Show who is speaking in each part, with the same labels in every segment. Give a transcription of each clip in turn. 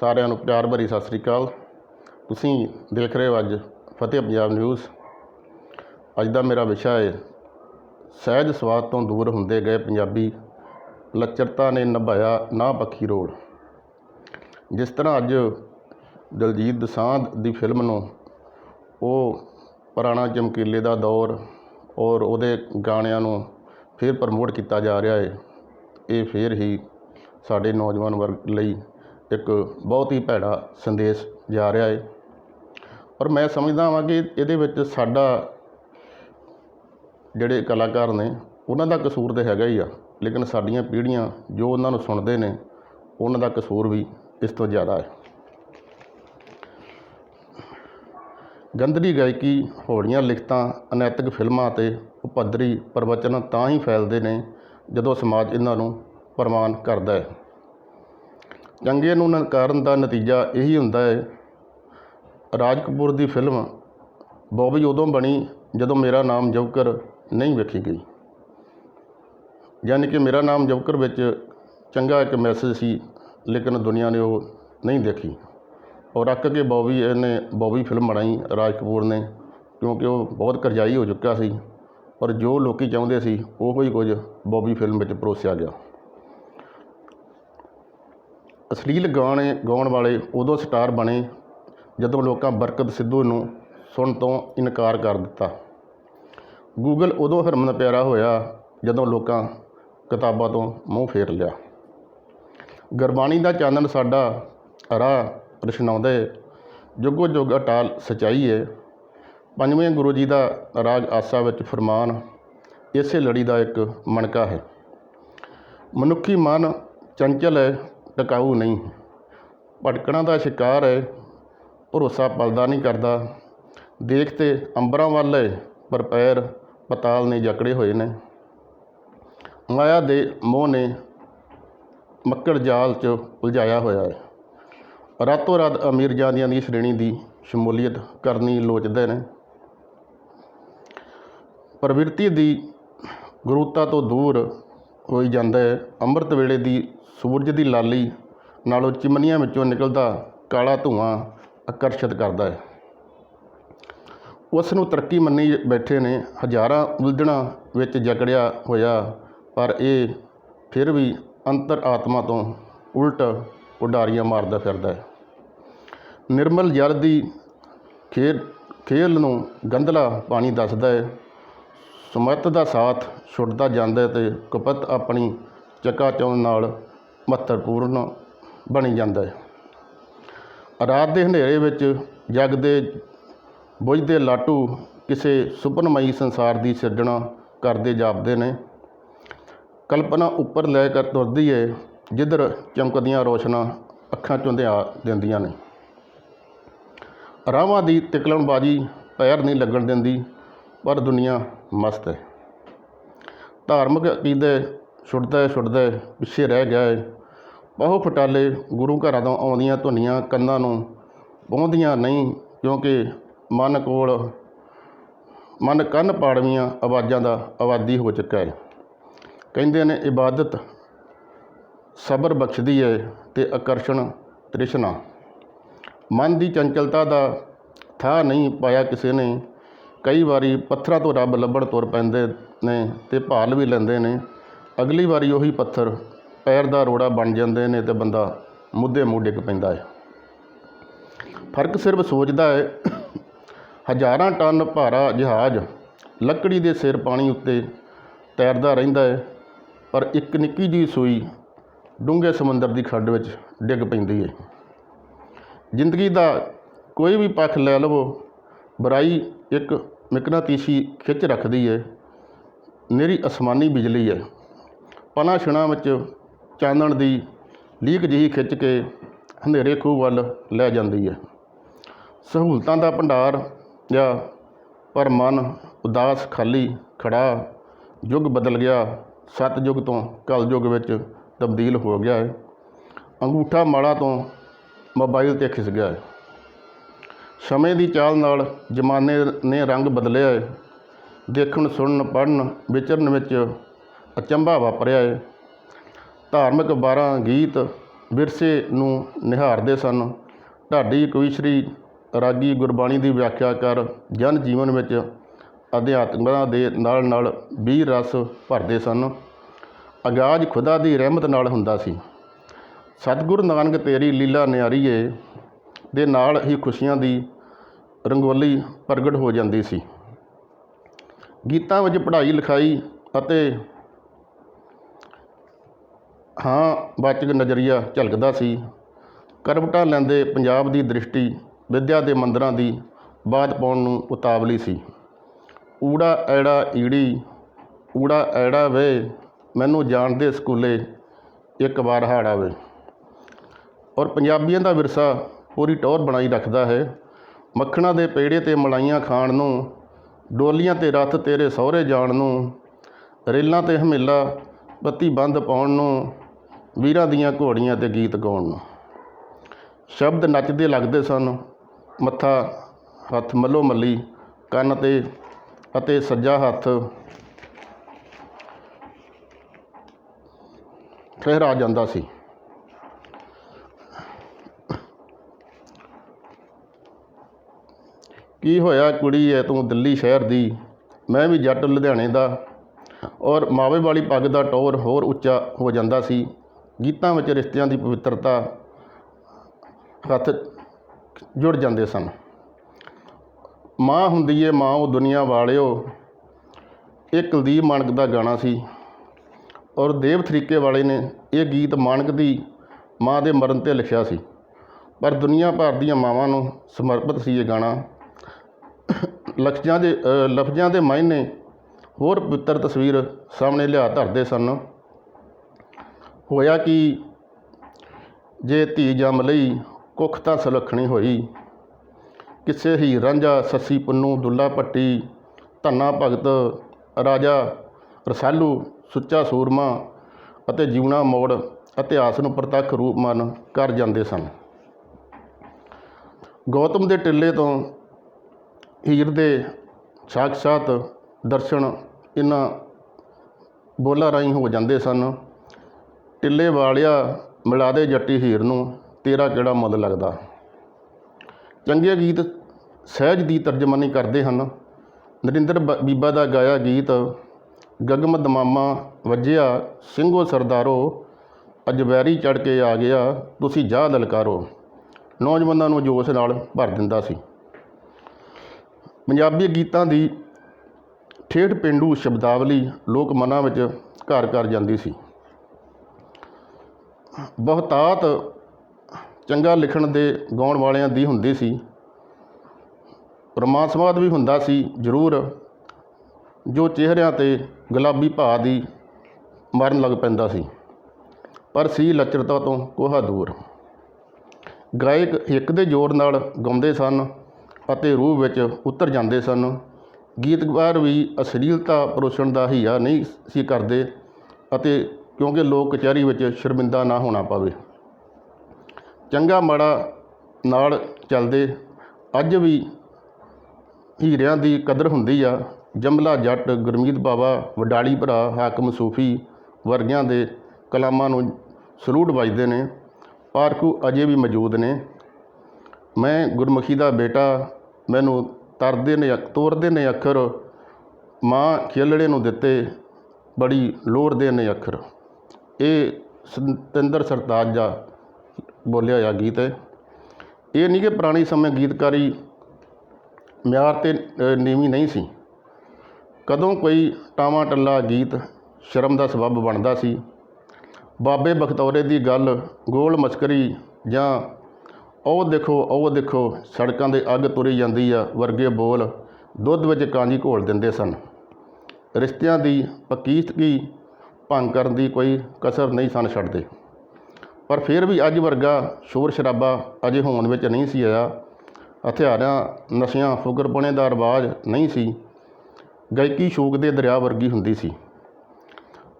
Speaker 1: ਸਾਰਿਆਂ ਨੂੰ ਪਿਆਰ ਭਰੀ ਸਤਿ ਸ੍ਰੀ ਅਕਾਲ। ਤੁਸੀਂ ਦੇਖ ਰਹੇ ਹੋ ਅੱਜ ਫਤਿਹ ਪੰਜਾਬ ਨਿਊਜ਼। ਅੱਜ ਦਾ ਮੇਰਾ ਵਿਸ਼ਾ ਹੈ, ਸਹਿਜ ਸਵਾਦ ਤੋਂ ਦੂਰ ਹੁੰਦੇ ਗਏ ਪੰਜਾਬੀ ਲੱਚਰਤਾ ਨੇ ਨਿਭਾਇਆ ਨਾ ਪੱਖੀ ਰੋਲ। ਜਿਸ ਤਰ੍ਹਾਂ ਅੱਜ ਦਲਜੀਤ ਦਸਾਂਧ ਦੀ ਫਿਲਮ ਨੂੰ ਉਹ ਪੁਰਾਣਾ ਚਮਕੀਲੇ ਦਾ ਦੌਰ ਔਰ ਉਹਦੇ ਗਾਣਿਆਂ ਨੂੰ ਫਿਰ ਪ੍ਰਮੋਟ ਕੀਤਾ ਜਾ ਰਿਹਾ ਹੈ, ਇਹ ਫਿਰ ਹੀ ਸਾਡੇ ਨੌਜਵਾਨ ਵਰਗ ਲਈ ਇੱਕ ਬਹੁਤ ਹੀ ਭੈੜਾ ਸੰਦੇਸ਼ ਜਾ ਰਿਹਾ ਹੈ ਔਰ ਮੈਂ ਸਮਝਦਾ ਹਾਂ ਕਿ ਇਹਦੇ ਵਿੱਚ ਸਾਡਾ ਜਿਹੜੇ ਕਲਾਕਾਰ ਨੇ, ਉਹਨਾਂ ਦਾ ਕਸੂਰ ਤਾਂ ਹੈਗਾ ਹੀ ਆ, ਲੇਕਿਨ ਸਾਡੀਆਂ ਪੀੜ੍ਹੀਆਂ ਜੋ ਉਹਨਾਂ ਨੂੰ ਸੁਣਦੇ ਨੇ, ਉਹਨਾਂ ਦਾ ਕਸੂਰ ਵੀ ਇਸ ਤੋਂ ਜ਼ਿਆਦਾ ਹੈ। ਗੰਦਲੀ ਗਾਇਕੀ ਹੋੜੀਆਂ ਲਿਖਤਾਂ, ਅਨੈਤਿਕ ਫਿਲਮਾਂ ਅਤੇ ਉਪੱਦਰੀ ਪ੍ਰਵਚਨ ਤਾਂ ਹੀ ਫੈਲਦੇ ਨੇ ਜਦੋਂ ਸਮਾਜ ਇਹਨਾਂ ਨੂੰ ਪ੍ਰਮਾਨ ਕਰਦਾ ਹੈ। ਚੰਗੇ ਨੂੰ ਨਕਾਰਨ ਦਾ ਨਤੀਜਾ ਇਹੀ ਹੁੰਦਾ ਹੈ। ਰਾਜ ਕਪੂਰ ਦੀ ਫਿਲਮ ਬੋਬੀ ਉਦੋਂ ਬਣੀ ਜਦੋਂ ਮੇਰਾ ਨਾਮ ਜੋਕਰ ਨਹੀਂ ਵੇਖੀ ਗਈ। ਯਾਨੀ ਕਿ ਮੇਰਾ ਨਾਮ ਜੋਕਰ ਵਿੱਚ ਚੰਗਾ ਇੱਕ ਮੈਸੇਜ ਸੀ, ਲੇਕਿਨ ਦੁਨੀਆ ਨੇ ਉਹ ਨਹੀਂ ਦੇਖੀ। ਔਰ ਅੱਕ ਕੇ ਬੋਬੀ ਇਹਨੇ, ਬੋਬੀ ਫਿਲਮ ਬਣਾਈ ਰਾਜ ਕਪੂਰ ਨੇ, ਕਿਉਂਕਿ ਉਹ ਬਹੁਤ ਕਰਜ਼ਾਈ ਹੋ ਚੁੱਕਾ ਸੀ। ਪਰ ਜੋ ਲੋਕੀ ਚਾਹੁੰਦੇ ਸੀ, ਉਹ ਹੀ ਕੁਝ ਬੋਬੀ ਫਿਲਮ ਵਿੱਚ ਪਰੋਸਿਆ ਗਿਆ। ਅਸ਼ਲੀਲ ਗਾਣੇ ਗਾਉਣ ਵਾਲੇ ਉਦੋਂ ਸਟਾਰ ਬਣੇ ਜਦੋਂ ਲੋਕਾਂ ਬਰਕਤ ਸਿੱਧੂ ਨੂੰ ਸੁਣਨ ਤੋਂ ਇਨਕਾਰ ਕਰ ਦਿੱਤਾ। ਗੂਗਲ ਉਦੋਂ ਹਰਮਨ ਪਿਆਰਾ ਹੋਇਆ ਜਦੋਂ ਲੋਕਾਂ ਕਿਤਾਬਾਂ ਤੋਂ ਮੂੰਹ ਫੇਰ ਲਿਆ। ਗੁਰਬਾਣੀ ਦਾ ਚਾਨਣ ਸਾਡਾ ਰਾਹ ਰਸ਼ਨਾਉਂਦਾ ਹੈ ਜੁਗੋ ਜੁਗ ਅਟਾਲ ਸਚਾਈ ਹੈ ਪੰਜਵੇਂ ਗੁਰੂ ਜੀ ਦਾ ਰਾਗ ਆਸਾ ਵਿੱਚ ਫਰਮਾਨ, ਇਸੇ ਲੜੀ ਦਾ ਇੱਕ ਮਣਕਾ ਹੈ। ਮਨੁੱਖੀ ਮਨ ਚੰਚਲ ਹੈ ਟਿਕਾਊ ਨਹੀਂ। ਭਟਕਣਾ ਦਾ ਸ਼ਿਕਾਰ ਹੈ, ਭਰੋਸਾ ਪਲਦਾ ਨਹੀਂ ਕਰਦਾ। ਦੇਖ 'ਤੇ ਅੰਬਰਾਂ ਵੱਲ ਹੈ, ਪਰ ਪੈਰ ਪਤਾਲ ਨੇ ਜਕੜੇ ਹੋਏ ਨੇ। ਮਾਇਆ ਦੇ ਮੋਹ ਨੇ ਮੱਕੜ ਜਾਲ 'ਚ ਉਲਝਾਇਆ ਹੋਇਆ ਹੈ। ਰਾਤੋਂ ਰਾਤ ਅਮੀਰ ਜਾਦੀਆਂ ਦੀ ਸ਼੍ਰੇਣੀ ਦੀ ਸ਼ਮੂਲੀਅਤ ਕਰਨੀ ਲੋਚਦੇ ਨੇ। ਪ੍ਰਵਿਰਤੀ ਦੀ ਗੁਰੂਤਾ ਤੋਂ ਦੂਰ ਹੋਈ ਜਾਂਦਾ ਹੈ। ਅੰਮ੍ਰਿਤ ਵੇਲੇ ਦੀ ਸੂਰਜ ਦੀ ਲਾਲੀ ਨਾਲੋਂ ਚਿਮਨੀਆਂ ਵਿੱਚੋਂ ਨਿਕਲਦਾ ਕਾਲਾ ਧੂਆਂ ਆਕਰਸ਼ਿਤ ਕਰਦਾ ਹੈ। ਉਸ ਨੂੰ ਤਰੱਕੀ ਮੰਨੀ ਬੈਠੇ ਨੇ ਹਜ਼ਾਰਾਂ ਉਲਝਣਾਂ ਵਿੱਚ ਜਕੜਿਆ ਹੋਇਆ, ਪਰ ਇਹ ਫਿਰ ਵੀ ਅੰਤਰ ਆਤਮਾ ਤੋਂ ਉਲਟ ਉਡਾਰੀਆਂ ਮਾਰਦਾ ਫਿਰਦਾ ਹੈ। ਨਿਰਮਲ ਜਲ ਦੀ ਖੇਲ ਖੇਲ ਨੂੰ ਗੰਧਲਾ ਪਾਣੀ ਦੱਸਦਾ ਹੈ। ਸੁਮਤ ਦਾ ਸਾਥ ਛੁੱਟਦਾ ਜਾਂਦਾ ਹੈ ਤੇ ਕੁਪਤ ਆਪਣੀ ਚੱਕਾ ਚੌਂ ਨਾਲ ਮਹੱਤਵਪੂਰਨ ਬਣੀ ਜਾਂਦਾ ਹੈ। ਰਾਤ ਦੇ ਹਨੇਰੇ ਵਿੱਚ ਜਗਦੇ ਬੁਝਦੇ ਲਾਟੂ ਕਿਸੇ ਸੁਪਨਮਈ ਸੰਸਾਰ ਦੀ ਸਿਰਜਣਾ ਕਰਦੇ ਜਾਪਦੇ ਨੇ। ਕਲਪਨਾ ਉੱਪਰ ਲੈ ਕਰ ਤੁਰਦੀ ਏ, ਜਿੱਧਰ ਚਮਕਦੀਆਂ ਰੋਸ਼ਨਾਂ ਅੱਖਾਂ ਚੁੰਧਿਆ ਦਿੰਦੀਆਂ ਨੇ। ਰਾਵਾਂ ਦੀ ਤਿਕਲਣਬਾਜੀ ਪੈਰ ਨਹੀਂ ਲੱਗਣ ਦਿੰਦੀ, ਪਰ ਦੁਨੀਆ ਮਸਤ ਹੈ। ਧਾਰਮਿਕ ਅਕੀਦੇ ਛੁੱਟਦਾ ਛੁੱਟਦਾ ਪਿੱਛੇ ਰਹਿ ਗਿਆ ਹੈ ਬਹੁ ਫਟਾਲੇ ਗੁਰੂ ਘਰਾਂ ਤੋਂ ਆਉਂਦੀਆਂ ਧੁਨੀਆਂ ਕੰਨਾਂ ਨੂੰ ਪਹੁੰਚਦੀਆਂ ਨਹੀਂ, ਕਿਉਂਕਿ ਮਨ ਕੋਲ, ਮਨ ਕੰਨ ਪਾੜਵੀਆਂ ਆਵਾਜ਼ਾਂ ਦਾ ਆਬਾਦੀ ਹੋ ਚੁੱਕਾ ਹੈ। ਕਹਿੰਦੇ ਨੇ, ਇਬਾਦਤ ਸਬਰ ਬਖਸ਼ਦੀ ਹੈ ਤੇ ਆਕਰਸ਼ਣ ਤ੍ਰਿਸ਼ਨਾ। ਮਨ ਦੀ ਚੰਚਲਤਾ ਦਾ ਥਾਂ ਨਹੀਂ ਪਾਇਆ ਕਿਸੇ ਨੇ। ਕਈ ਵਾਰੀ ਪੱਥਰਾਂ ਤੋਂ ਰੱਬ ਲੱਭਣ ਤੁਰ ਪੈਂਦੇ ਨੇ ਤੇ ਭਾਲ ਵੀ ਲੈਂਦੇ ਨੇ। ਅਗਲੀ ਵਾਰੀ ਉਹੀ ਪੱਥਰ ਪੈਰ ਦਾ ਰੋੜਾ ਬਣ ਜਾਂਦੇ ਨੇ ਤੇ ਬੰਦਾ ਮੁੱਦੇ ਮੂੰਹ ਡਿੱਗ ਪੈਂਦਾ ਹੈ। ਫ਼ਰਕ ਸਿਰਫ ਸੋਚਦਾ ਹੈ, ਹਜ਼ਾਰਾਂ ਟਨ ਭਾਰਾ ਜਹਾਜ਼ ਲੱਕੜੀ ਦੇ ਸਿਰ ਪਾਣੀ ਉੱਤੇ ਤੈਰਦਾ ਰਹਿੰਦਾ ਹੈ, ਪਰ ਇੱਕ ਨਿੱਕੀ ਜਿਹੀ ਸੂਈ ਡੂੰਘੇ ਸਮੁੰਦਰ ਦੀ ਖੱਡ ਵਿੱਚ ਡਿੱਗ ਪੈਂਦੀ ਹੈ। ਜ਼ਿੰਦਗੀ ਦਾ ਕੋਈ ਵੀ ਪੱਖ ਲੈ ਲਵੋ, ਬੁਰਾਈ ਇੱਕ ਮਿਕਨਾਤੀਸੀ ਖਿੱਚ ਰੱਖਦੀ ਹੈ, ਨਿਰੀ ਅਸਮਾਨੀ ਬਿਜਲੀ ਹੈ। ਪਨਾ ਛਣਾ ਵਿੱਚ ਚਾਨਣ ਦੀ ਲੀਕ ਜਿਹੀ ਖਿੱਚ ਕੇ ਹਨੇਰੇ ਖੂਹ ਵੱਲ ਲੈ ਜਾਂਦੀ ਹੈ। ਸਹੂਲਤਾਂ ਦਾ ਭੰਡਾਰ ਜਾਂ ਪਰ ਮਨ ਉਦਾਸ ਖਾਲੀ ਖੜਾ ਯੁੱਗ ਬਦਲ ਗਿਆ, ਸਤਯੁੱਗ ਤੋਂ ਕਲਯੁੱਗ ਵਿੱਚ ਤਬਦੀਲ ਹੋ ਗਿਆ ਹੈ। ਅੰਗੂਠਾ ਮਾਲਾ ਤੋਂ ਮੋਬਾਈਲ 'ਤੇ ਖਿਸ ਗਿਆ ਹੈ। ਸਮੇਂ ਦੀ ਚਾਲ ਨਾਲ ਜ਼ਮਾਨੇ ਨੇ ਰੰਗ ਬਦਲਿਆ ਹੈ। ਦੇਖਣ, ਸੁਣਨ, ਪੜ੍ਹਨ, ਵਿਚਰਨ ਵਿੱਚ ਅਚੰਭਾ ਵਾਪਰਿਆ ਹੈ। ਧਾਰਮਿਕ ਅਖਬਾਰਾਂ ਗੀਤ ਵਿਰਸੇ ਨੂੰ ਨਿਹਾਰਦੇ ਸਨ। ਢਾਡੀ ਕਵੀਸ਼ਰੀ ਰਾਗੀ ਗੁਰਬਾਣੀ ਦੀ ਵਿਆਖਿਆ ਕਰ ਜਨ ਜੀਵਨ ਵਿੱਚ ਅਧਿਆਤਮਤਾ ਦੇ ਨਾਲ ਨਾਲ ਵੀਰ ਰਸ ਭਰਦੇ ਸਨ। ਆਗਾਜ਼ ਖੁਦਾ ਦੀ ਰਹਿਮਤ ਨਾਲ ਹੁੰਦਾ ਸੀ। ਸਤਿਗੁਰੂ ਨਾਨਕ ਤੇਰੀ ਲੀਲਾ ਨਿਆਰੀਏ ਦੇ ਨਾਲ ਹੀ ਖੁਸ਼ੀਆਂ ਦੀ ਰੰਗੋਲੀ ਪ੍ਰਗਟ ਹੋ ਜਾਂਦੀ ਸੀ। ਗੀਤਾਂ ਵਿੱਚ ਪੜ੍ਹਾਈ ਲਿਖਾਈ ਅਤੇ ਹਾਂ ਵਾਚਕ ਨਜ਼ਰੀਆ ਝਲਕਦਾ ਸੀ। ਕਰਵਟਾਂ ਲੈਂਦੇ ਪੰਜਾਬ ਦੀ ਦ੍ਰਿਸ਼ਟੀ, ਵਿਦਿਆ ਦੇ ਮੰਦਰਾਂ ਦੀ ਬਾਤ ਪਾਉਣ ਨੂੰ ਉਤਾਵਲੀ ਸੀ। ਊੜਾ ਐੜਾ ਈੜੀ, ਊੜਾ ਐੜਾ ਵੇ, ਮੈਨੂੰ ਜਾਣਦੇ ਸਕੂਲੇ ਇੱਕ ਵਾਰ ਹਾੜ ਆਵੇ। ਔਰ ਪੰਜਾਬੀਆਂ ਦਾ ਵਿਰਸਾ ਪੂਰੀ ਟੌਰ ਬਣਾਈ ਰੱਖਦਾ ਹੈ। ਮੱਖਣਾ ਦੇ ਪੇੜੇ ਤੇ ਮਲਾਈਆਂ ਖਾਣ ਨੂੰ, ਡੋਲੀਆਂ ਤੇ ਰੱਥ ਤੇਰੇ ਸਹੁਰੇ ਜਾਣ ਨੂੰ, ਰੇਲਾਂ ਤੇ ਹਮੇਲਾ, ਬੱਤੀ ਬੰਦ ਪਾਉਣ ਨੂੰ ਵੀਰਾਂ ਦੀਆਂ ਘੋੜੀਆਂ ਤੇ ਗੀਤ ਗਾਉਣ ਨੂੰ। ਸ਼ਬਦ ਨੱਚਦੇ ਲੱਗਦੇ ਸਨ। ਮੱਥਾ ਹੱਥ ਮੱਲੋ ਮੱਲੀ, ਕੰਨ ਤੇ ਅਤੇ ਸੱਜਾ ਹੱਥ। ਠਹਿਰਾ ਜਾਂਦਾ ਸੀ। ਕੀ ਹੋਇਆ ਕੁੜੀ ਐ ਤੂੰ ਦਿੱਲੀ ਸ਼ਹਿਰ ਦੀ? ਮੈਂ ਵੀ ਜੱਟ ਲੁਧਿਆਣੇ ਦਾ। ਔਰ ਮਾਵੇ ਵਾਲੀ ਪੱਗ ਦਾ ਟੌਰ ਹੋਰ ਉੱਚਾ ਹੋ ਜਾਂਦਾ ਸੀ। ਗੀਤਾਂ ਵਿੱਚ ਰਿਸ਼ਤਿਆਂ ਦੀ ਪਵਿੱਤਰਤਾ ਹੱਥ ਜੁੜ ਜਾਂਦੇ ਸਨ। ਮਾਂ ਹੁੰਦੀ ਏ, ਮਾਂ ਉਹ ਦੁਨੀਆ ਵਾਲਿਓ। ਇਹ ਕੁਲਦੀਪ ਮਾਨਕ ਦਾ ਗਾਣਾ ਸੀ ਔਰ ਦੇਵ ਤਰੀਕੇ ਵਾਲੇ ਨੇ ਇਹ ਗੀਤ ਮਾਨਕ ਦੀ ਮਾਂ ਦੇ ਮਰਨ ਤੇ ਲਿਖਿਆ ਸੀ। ਪਰ ਦੁਨੀਆ ਭਰ ਦੀਆਂ ਮਾਵਾਂ ਨੂੰ ਸਮਰਪਿਤ ਸੀ ਇਹ ਗਾਣਾ। ਲਫ਼ਜ਼ਾਂ ਦੇ ਲਫ਼ਜ਼ਾਂ ਦੇ ਮਾਇਨੇ ਹੋਰ ਪਵਿੱਤਰ ਤਸਵੀਰ ਸਾਹਮਣੇ ਲਿਆ ਧਰਦੇ ਸਨ। ਹੋਇਆ ਕਿ? ਜੇ ਧੀ ਜੰਮ ਲਈ, ਕੁੱਖ ਤਾਂ ਸੁਲੱਖਣੀ ਹੋਈ। ਕਿਸੇ ਹੀ ਰਾਂਝਾ ਸੱਸੀ ਪੁੰਨੂ ਦੁੱਲਾ ਭੱਟੀ, ਧੰਨਾ ਭਗਤ, ਰਾਜਾ ਰਸਾਲੂ, ਸੁੱਚਾ ਸੂਰਮਾ ਅਤੇ ਜੀਵਣਾ ਮੋੜ ਇਤਿਹਾਸ ਨੂੰ ਪ੍ਰਤੱਖ ਰੂਪ ਮੰਨ ਕਰ ਜਾਂਦੇ ਸਨ। ਗੌਤਮ ਦੇ ਟਿੱਲੇ ਤੋਂ ਹੀਰ ਦੇ ਸਾਖਸ਼ਾਤ ਦਰਸ਼ਨ ਇਹਨਾਂ ਬੋਲਾਂ ਰਾਹੀਂ ਹੋ ਜਾਂਦੇ ਸਨ। ਟਿੱਲੇ ਵਾਲਿਆ ਮਿਲਾ ਦੇ ਜੱਟੀ ਹੀਰ ਨੂੰ, ਤੇਰਾ ਕਿਹੜਾ ਮੁੱਲ ਲੱਗਦਾ? ਚੰਗੇ ਗੀਤ ਸਹਿਜ ਦੀ ਤਰਜਮਾਨੀ ਕਰਦੇ ਹਨ। ਨਰਿੰਦਰ ਬ- ਬੀਬਾ ਦਾ ਗਾਇਆ ਗੀਤ ਗਗਮ ਦਮਾਮਾ ਵੱਜਿਆ, ਸਿੰਘੋ ਸਰਦਾਰੋ ਅੱਜ ਵੈਰੀ ਚੜ ਕੇ ਆ ਗਿਆ, ਤੁਸੀਂ ਜਾ ਲਲਕਾਰੋ। ਨੌਜਵਾਨਾਂ ਨੂੰ ਜੋਸ਼ ਨਾਲ ਭਰ ਦਿੰਦਾ ਸੀ। ਪੰਜਾਬੀ ਗੀਤਾਂ ਦੀ ਠੇਠ ਪੇਂਡੂ ਸ਼ਬਦਾਵਲੀ ਲੋਕ ਮਨਾਂ ਵਿੱਚ ਘਰ ਘਰ ਜਾਂਦੀ ਸੀ। ਬਹੁਤਾਤ ਚੰਗਾ ਲਿਖਣ ਦੇ ਗਾਉਣ ਵਾਲਿਆਂ ਦੀ ਹੁੰਦੀ ਸੀ। ਰੋਮਾਂਸਵਾਦ ਵੀ ਹੁੰਦਾ ਸੀ ਜ਼ਰੂਰ। ਜੋ ਚਿਹਰਿਆਂ ਤੇ ਗੁਲਾਬੀ ਭਾਅ ਦੀ ਮਰਨ ਲੱਗ ਪੈਂਦਾ ਸੀ। ਪਰ ਸੀ ਲੱਚਰਤਾ ਤੋਂ ਕੋਹਾ ਦੂਰ। ਗਾਇਕ ਇੱਕ ਦੇ ਜ਼ੋਰ ਨਾਲ ਗਾਉਂਦੇ ਸਨ ਅਤੇ ਰੂਹ ਵਿੱਚ ਉਤਰ ਜਾਂਦੇ ਸਨ। ਗੀਤਕਾਰ ਵੀ ਅਸ਼ਲੀਲਤਾ ਪਰੋਸਣ ਦਾ ਹੀਆ ਨਹੀਂ ਸੀ ਕਰਦੇ ਅਤੇ ਕਿਉਂਕਿ ਲੋਕ ਕਚਹਿਰੀ ਵਿੱਚ ਸ਼ਰਮਿੰਦਾ ਨਾ ਹੋਣਾ ਪਵੇ। ਚੰਗਾ ਮਾੜਾ ਨਾਲ ਚੱਲਦੇ ਅੱਜ ਵੀ ਹੀਰਿਆਂ ਦੀ ਕਦਰ ਹੁੰਦੀ ਆ। ਜਮਲਾ ਜੱਟ ਗੁਰਮੀਤ ਬਾਵਾ, ਵਡਾਲੀ ਭਰਾ, ਹਾਕਮ ਸੂਫੀ ਵਰਗਿਆਂ ਦੇ ਕਲਾਮਾਂ ਨੂੰ ਸਲੂਟ ਵੱਜਦੇ ਨੇ। ਪਾਰਕੂ ਅਜੇ ਵੀ ਮੌਜੂਦ ਨੇ। ਮੈਂ ਗੁਰਮੁਖੀ ਦਾ ਬੇਟਾ, ਮੈਨੂੰ ਤਰਦੇ ਨੇ ਤੋਰਦੇ ਨੇ ਅੱਖਰ। ਮਾਂ ਖੇਲੜੇ ਨੂੰ ਦਿੱਤੇ, ਬੜੀ ਲੋੜਦੇ ਨੇ ਅੱਖਰ। ਇਹ ਸਤਿੰਦਰ ਸਰਤਾਜ ਦਾ ਬੋਲਿਆ ਹੋਇਆ ਗੀਤ ਹੈ। ਇਹ ਨਹੀਂ ਕਿ ਪੁਰਾਣੀ ਸਮੇਂ ਗੀਤਕਾਰੀ ਮਿਆਰ ਤੇ ਨੀਵੀਂ ਨਹੀਂ ਸੀ। ਕਦੋਂ ਕੋਈ ਟਾਵਾਂ ਟੱਲਾ ਗੀਤ ਸ਼ਰਮ ਦਾ ਸਬੱਬ ਬਣਦਾ ਸੀ। ਬਾਬੇ ਬਖਤੌਰੇ ਦੀ ਗੱਲ ਗੋਲ ਮਸਕਰੀ ਜਾਂ ਉਹ ਦੇਖੋ ਉਹ ਦੇਖੋ, ਸੜਕਾਂ ਦੇ ਅੱਗ ਤੁਰੀ ਜਾਂਦੀ ਆ, ਵਰਗੇ ਬੋਲ ਦੁੱਧ ਵਿੱਚ ਕਾਂਜੀ ਘੋਲ ਦਿੰਦੇ ਸਨ। ਰਿਸ਼ਤਿਆਂ ਦੀ ਪਕੀਸਤਗੀ ਭੰਗ ਕਰਨ ਦੀ ਕੋਈ ਕਸਰ ਨਹੀਂ ਸਨ ਛੱਡਦੇ। ਪਰ ਫਿਰ ਵੀ ਅੱਜ ਵਰਗਾ ਸ਼ੋਰ ਸ਼ਰਾਬਾ ਅਜੇ ਹੋਣ ਵਿੱਚ ਨਹੀਂ ਸੀ ਆਇਆ। ਹਥਿਆਰਾਂ, ਨਸ਼ਿਆਂ ਫੁਕਰਪੁਣੇ ਦਾ ਰਿਵਾਜ ਨਹੀਂ ਸੀ। ਗਾਇਕੀ ਸ਼ੋਕ ਦੇ ਦਰਿਆ ਵਰਗੀ ਹੁੰਦੀ ਸੀ।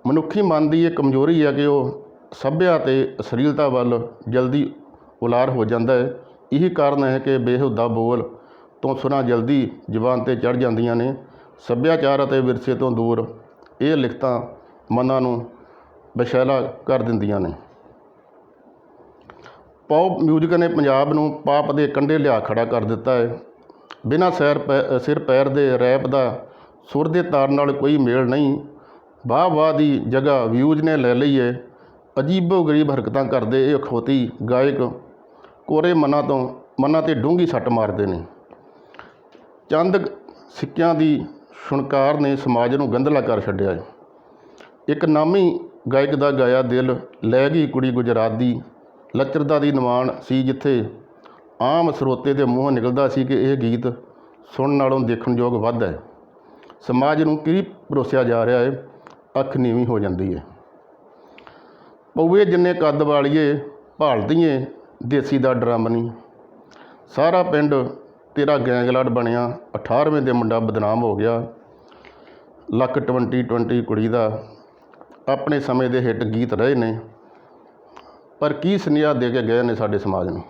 Speaker 1: ਮਨੁੱਖੀ ਮਨ ਦੀ ਇਹ ਕਮਜ਼ੋਰੀ ਹੈ ਕਿ ਉਹ ਸੱਭਿਆ ਤੇ ਅਸ਼ਲੀਲਤਾ ਵੱਲ ਜਲਦੀ ਉਲਾਰ ਹੋ ਜਾਂਦਾ ਹੈ। ਇਹੀ ਕਾਰਨ ਹੈ ਕਿ ਬੇਹੁਦਾ ਬੋਲ ਤੋਂ ਸੁਰਾਂ ਜਲਦੀ ਜ਼ੁਬਾਨ ਤੇ ਚੜ ਜਾਂਦੀਆਂ ਨੇ। ਸੱਭਿਆਚਾਰ ਅਤੇ ਵਿਰਸੇ ਤੋਂ ਦੂਰ ਇਹ ਲਿਖਤਾਂ ਮਨਾਂ ਨੂੰ ਵਿਸ਼ੈਲਾ ਕਰ ਦਿੰਦੀਆਂ ਨੇ। ਪੌਪ ਮਿਊਜ਼ਿਕ ਨੇ ਪੰਜਾਬ ਨੂੰ ਪਾਪ ਦੇ ਕੰਢੇ ਲਿਆ ਖੜਾ ਕਰ ਦਿੱਤਾ ਹੈ। ਬਿਨਾਂ ਸੈਰ ਪੈ, ਸਿਰ ਪੈਰ ਦੇ ਰੈਪ ਦਾ ਸੁਰ ਦੇ ਤਾਰ ਨਾਲ ਕੋਈ ਮੇਲ ਨਹੀਂ। ਵਾਹ ਵਾਹ ਦੀ ਜਗ੍ਹਾ ਵਿਊਜ਼ ਨੇ ਲੈ ਲਈ ਹੈ ਅਜੀਬੋ ਗਰੀਬ ਹਰਕਤਾਂ ਕਰਦੇ ਇਹ ਅਖੌਤੀ ਗਾਇਕ ਕੋਰੇ ਮਨਾਂ ਤੋਂ, ਮਨਾਂ ਤੇ ਡੂੰਘੀ ਸੱਟ ਮਾਰਦੇ ਨੇ। ਚੰਦ ਸਿੱਕਿਆਂ ਦੀ ਛੁਣਕਾਰ ਨੇ ਸਮਾਜ ਨੂੰ ਗੰਧਲਾ ਕਰ ਛੱਡਿਆ ਹੈ ਇੱਕ ਨਾਮੀ ਗਾਇਕ ਦਾ ਗਾਇਆ ਦਿਲ, ਲੈ ਗਈ ਕੁੜੀ ਗੁਜਰਾਤ ਦੀ। ਲੱਚਰਦਾ ਦੀ ਨਿਵਾਣ ਸੀ ਜਿੱਥੇ ਆਮ ਸਰੋਤੇ ਦੇ ਮੂੰਹੋਂ ਨਿਕਲਦਾ ਸੀ ਕਿ ਇਹ ਗੀਤ ਸੁਣਨ ਨਾਲੋਂ ਦੇਖਣ ਯੋਗ ਵੱਧ ਹੈ। ਸਮਾਜ ਨੂੰ ਕੀ ਪਰੋਸਿਆ ਜਾ ਰਿਹਾ ਹੈ ਅੱਖ ਨੀਵੀਂ ਹੋ ਜਾਂਦੀ ਹੈ ਪਊਏ ਜਿੰਨੇ ਕੱਦ ਵਾਲੀਏ, ਭਾਲਦੀਏ ਦੇਸੀ ਦਾ ਡਰਮ ਨਹੀਂ ਸਾਰਾ ਪਿੰਡ ਤੇਰਾ ਗੈਂਗਲੜ ਬਣਿਆ 18ਵੇਂ ਦੇ ਮੁੰਡਾ ਬਦਨਾਮ ਹੋ ਗਿਆ। ਲੱਕ 2020 ਕੁੜੀ ਦਾ ਆਪਣੇ ਸਮੇਂ ਦੇ ਹਿੱਟ ਗੀਤ ਰਹੇ ਨੇ। ਪਰ ਕੀ ਸੁਨੇਹਾ ਦੇ ਕੇ ਗਏ ਨੇ ਸਾਡੇ ਸਮਾਜ ਨੂੰ?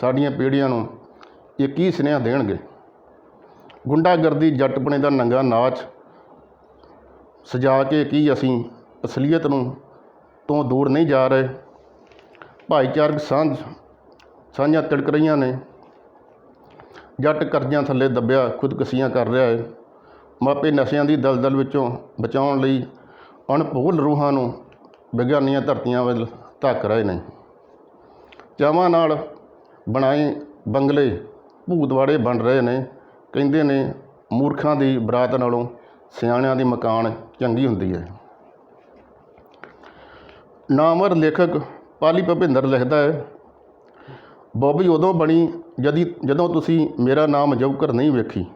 Speaker 1: ਸਾਡੀਆਂ ਪੀੜ੍ਹੀਆਂ ਨੂੰ ਇਹ ਕੀ ਸੁਨੇਹਾ ਦੇਣਗੇ? ਗੁੰਡਾਗਰਦੀ, ਜੱਟਪਣੇ ਦਾ ਨੰਗਾ ਨਾਚ, ਸਜਾ ਕੇ ਕੀ ਅਸੀਂ ਅਸਲੀਅਤ ਨੂੰ ਤੋਂ ਦੂਰ ਨਹੀਂ ਜਾ ਰਹੇ? ਭਾਈਚਾਰਕ ਸਾਂਝ, ਸਾਂਝਾਂ ਤਿੜਕ ਰਹੀਆਂ ਨੇ। ਜੱਟ ਕਰਜ਼ਿਆਂ ਥੱਲੇ ਦੱਬਿਆ, ਖੁਦਕਸ਼ੀਆਂ ਕਰ ਰਿਹਾ ਹੈ ਮਾਪੇ ਨਸ਼ਿਆਂ ਦੀ ਦਲਦਲ ਵਿੱਚੋਂ ਬਚਾਉਣ ਲਈ ਅਣਭੂਲ ਰੂਹਾਂ ਨੂੰ ਵਿਗਿਆਨੀਆਂ ਧਰਤੀਆਂ ਵੱਲ ਧੱਕ ਰਹੇ ਨੇ। ਚਾਵਾਂ ਨਾਲ ਬਣਾਏ ਬੰਗਲੇ ਭੂਤਵਾੜੇ ਬਣ ਰਹੇ ਨੇ। ਕਹਿੰਦੇ ਨੇ ਮੂਰਖਾਂ ਦੀ ਬਰਾਤ ਨਾਲੋਂ ਸਿਆਣਿਆਂ ਦੀ ਮਕਾਨ ਚੰਗੀ ਹੁੰਦੀ ਹੈ। ਨਾਮਰ ਲੇਖਕ ਪਾਲੀ ਭੁਪਿੰਦਰ ਲਿਖਦਾ ਹੈ, ਬੋਬੀ, ਉਦੋਂ ਬਣੀ ਜਦੀ ਜਦੋਂ ਤੁਸੀਂ ਮੇਰਾ ਨਾਮ ਜੌਕਰ ਨਹੀਂ ਵੇਖੀ।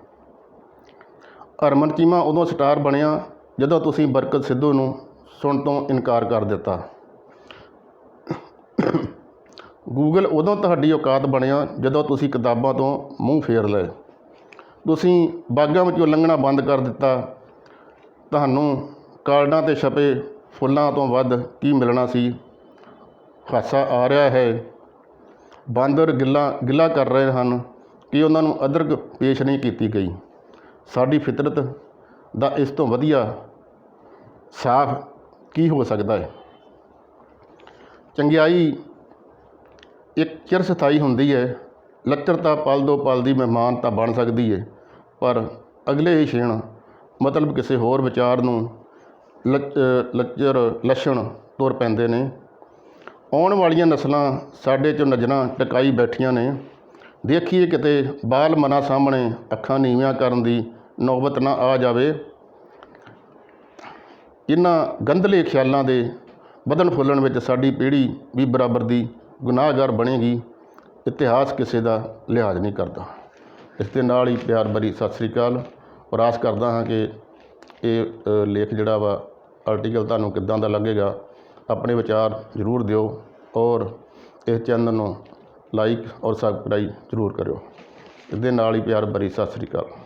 Speaker 1: ਹਰਮਨ ਚੀਮਾ ਉਦੋਂ ਸਟਾਰ ਬਣਿਆ ਜਦੋਂ ਤੁਸੀਂ ਬਰਕਤ ਸਿੱਧੂ ਨੂੰ ਸੁਣ ਤੋਂ ਇਨਕਾਰ ਕਰ ਦਿੱਤਾ। ਗੂਗਲ ਉਦੋਂ ਤੁਹਾਡੀ ਔਕਾਤ ਬਣਿਆ ਜਦੋਂ ਤੁਸੀਂ ਕਿਤਾਬਾਂ ਤੋਂ ਮੂੰਹ ਫੇਰ ਲਏ। ਤੁਸੀਂ ਬਾਗਾਂ ਵਿੱਚੋਂ ਲੰਘਣਾ ਬੰਦ ਕਰ ਦਿੱਤਾ। ਤੁਹਾਨੂੰ ਕਾਰਡਾਂ ਤੇ ਛਪੇ ਫੁੱਲਾਂ ਤੋਂ ਵੱਧ ਕੀ ਮਿਲਣਾ ਸੀ? ਹਾਸਾ ਆ ਰਿਹਾ ਹੈ। ਬਾਂਦਰ ਗਿੱਲਾ ਗਿੱਲਾ ਕਰ ਰਹੇ ਹਨ ਕਿ ਉਹਨਾਂ ਨੂੰ ਅਦਰਕ ਪੇਸ਼ ਨਹੀਂ ਕੀਤੀ ਗਈ। ਸਾਡੀ ਫਿਤਰਤ ਦਾ ਇਸ ਤੋਂ ਵਧੀਆ ਸਾਫ਼ ਕੀ ਹੋ ਸਕਦਾ ਹੈ? ਚੰਗਿਆਈ ਇੱਕ ਚਿਰ ਸਥਾਈ ਹੁੰਦੀ ਹੈ ਲੱਚਰਤਾ ਪਲ ਦੋ ਪਲ ਦੀ ਮਹਿਮਾਨ ਤਾਂ ਬਣ ਸਕਦੀ ਹੈ, ਪਰ ਅਗਲੇ ਹੀ ਛੇਣ ਮਤਲਬ ਕਿਸੇ ਹੋਰ ਵਿਚਾਰ ਨੂੰ ਲੱਚਰ ਲੱਛਣ ਤੁਰ ਪੈਂਦੇ ਨੇ। ਆਉਣ ਵਾਲੀਆਂ ਨਸਲਾਂ ਸਾਡੇ 'ਚੋਂ ਨਜ਼ਰਾਂ ਟਿਕਾਈ ਬੈਠੀਆਂ ਨੇ। ਦੇਖੀਏ ਕਿਤੇ ਬਾਲ ਮਨਾਂ ਸਾਹਮਣੇ ਅੱਖਾਂ ਨੀਵੀਆਂ ਕਰਨ ਦੀ ਨੌਬਤ ਨਾ ਆ ਜਾਵੇ ਇਹਨਾਂ ਗੰਧਲੇ ਖਿਆਲਾਂ ਦੇ ਵਧਣ ਫੁੱਲਣ ਵਿੱਚ ਸਾਡੀ ਪੀੜ੍ਹੀ ਵੀ ਬਰਾਬਰ ਦੀ ਗੁਨਾਹਗਾਰ ਬਣੇਗੀ, ਇਤਿਹਾਸ ਕਿਸੇ ਦਾ ਲਿਹਾਜ਼ ਨਹੀਂ ਕਰਦਾ। ਇਸ ਦੇ ਨਾਲ ਹੀ ਪਿਆਰ ਭਰੀ ਸਤਿ ਸ੍ਰੀ ਅਕਾਲ। ਔਰ ਆਸ ਕਰਦਾ ਹਾਂ ਕਿ ਇਹ ਲੇਖ ਜਿਹੜਾ ਵਾ ਆਰਟੀਕਲ ਤੁਹਾਨੂੰ ਕਿੱਦਾਂ ਦਾ ਲੱਗੇਗਾ, ਆਪਣੇ ਵਿਚਾਰ ਜ਼ਰੂਰ ਦਿਓ ਔਰ ਇਸ ਚੈਨਲ ਨੂੰ ਲਾਈਕ ਔਰ ਸਬਸਕ੍ਰਾਈਬ ਜ਼ਰੂਰ ਕਰਿਓ। ਇਸ ਦੇ ਨਾਲ ਹੀ ਪਿਆਰ ਭਰੀ ਸਤਿ ਸ੍ਰੀ ਅਕਾਲ।